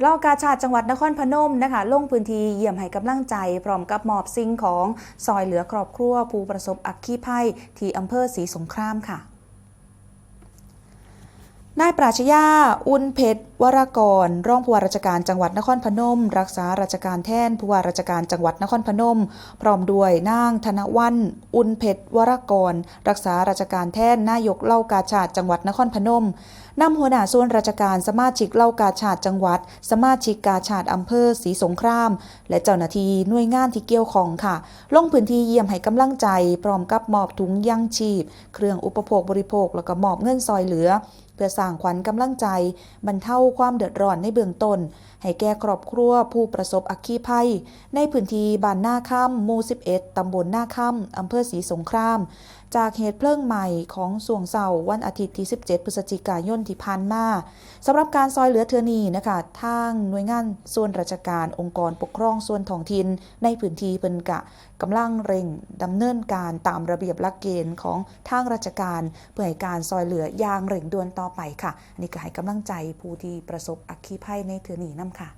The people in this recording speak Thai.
เล่ากาชาดจังหวัดนครพนมนะคะลงพื้นที่เยี่ยมให้กำลังใจ พร้อมกับมอบสิ่งของซอยเหลือครอบครัวผู้ประสบอักคีภัยที่อำเภอศรีสงครามค่ะ นายปราชญาอุนเพชรวรากรรองผู้ว่าราชการจังหวัดนครพนม รักษาราชการแทนผู้ว่าราชการจังหวัดนครพนม พร้อมด้วยนางธนวันอุนเพชรวรากร รักษาราชการแทนนายกเล่ากาชาติจังหวัดนครพนมนำหัวหน้าส่วนราชการสมาชิกเล่ากาชาติจังหวัด สมาชิกกาชาติอำเภอศรีสงคราม และเจ้าหน้าที่หน่วยงานที่เกี่ยวข้องค่ะ ลงพื้นที่เยี่ยมให้กำลังใจ พร้อมกับมอบถุงยังชีพ เครื่องอุปโภคบริโภคแล้วก็มอบเงินซอยเหลือ พื่อสร้างขวัญกำลังใจ บรรเทาความเดือดร้อนในเบื้องต้น ให้แก่ครอบครัวผู้ประสบอัคคีภัย ในพื้นที่บ้านหน้าค่ำหมู่ 11 ตำบลหน้าค่ำอำเภอศรีสงคราม จากเหตุเพลิงใหม่ของสวงเสาร์วันอาทิตย์ที่ 17 พฤศจิกายนที่ผ่านมาสำหรับการซอยเหลือเทือนีนะคะทางหน่วยงานส่วนราชการองค์กรปกครองส่วนท้องถิ่นในพื้นที่เป็นกะกำลังเร่งดำเนินการตามระเบียบหลักเกณฑ์ของทางราชการเพื่อให้การซอยเหลืออย่างเร่งด่วนต่อต่อไปค่ะ อันนี้ก็ให้กำลังใจผู้ที่ประสบอัคคีภัยในเทือนีน้ำค่ะ